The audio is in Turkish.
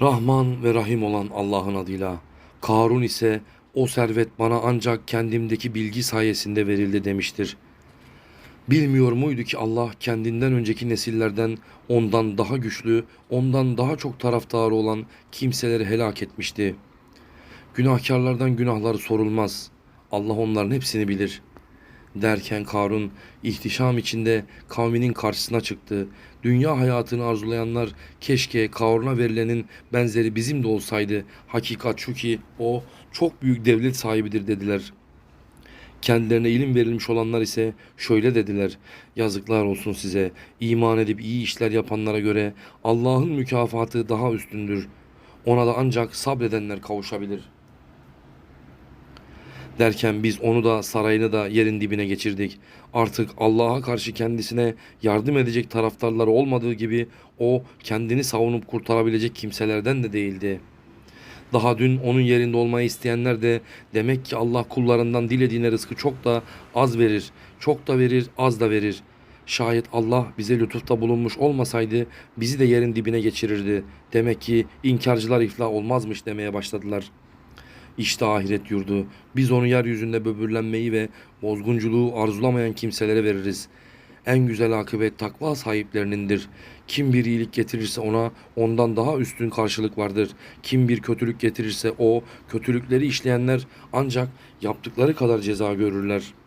Rahman ve Rahim olan Allah'ın adıyla. Karun ise o servet bana ancak kendimdeki bilgi sayesinde verildi demiştir. Bilmiyor muydu ki Allah kendinden önceki nesillerden ondan daha güçlü, ondan daha çok taraftarı olan kimseleri helak etmişti. Günahkarlardan günahları sorulmaz. Allah onların hepsini bilir. Derken Karun ihtişam içinde kavminin karşısına çıktı. Dünya hayatını arzulayanlar keşke Karun'a verilenin benzeri bizim de olsaydı. Hakikat şu ki o çok büyük devlet sahibidir dediler. Kendilerine ilim verilmiş olanlar ise şöyle dediler. Yazıklar olsun size. İman edip iyi işler yapanlara göre Allah'ın mükafatı daha üstündür. Ona da ancak sabredenler kavuşabilir. Derken biz onu da sarayını da yerin dibine geçirdik. Artık Allah'a karşı kendisine yardım edecek taraftarları olmadığı gibi o kendini savunup kurtarabilecek kimselerden de değildi.'' Daha dün onun yerinde olmayı isteyenler de demek ki Allah kullarından dilediğine rızkı çok da az verir. Çok da verir, az da verir. Şayet Allah bize lütufta bulunmuş olmasaydı bizi de yerin dibine geçirirdi. Demek ki inkarcılar iflah olmazmış demeye başladılar. İşte ahiret yurdu. Biz onu yeryüzünde böbürlenmeyi ve bozgunculuğu arzulamayan kimselere veririz. En güzel akıbet takva sahiplerinindir. Kim bir iyilik getirirse ona ondan daha üstün karşılık vardır. Kim bir kötülük getirirse o kötülükleri işleyenler ancak yaptıkları kadar ceza görürler.''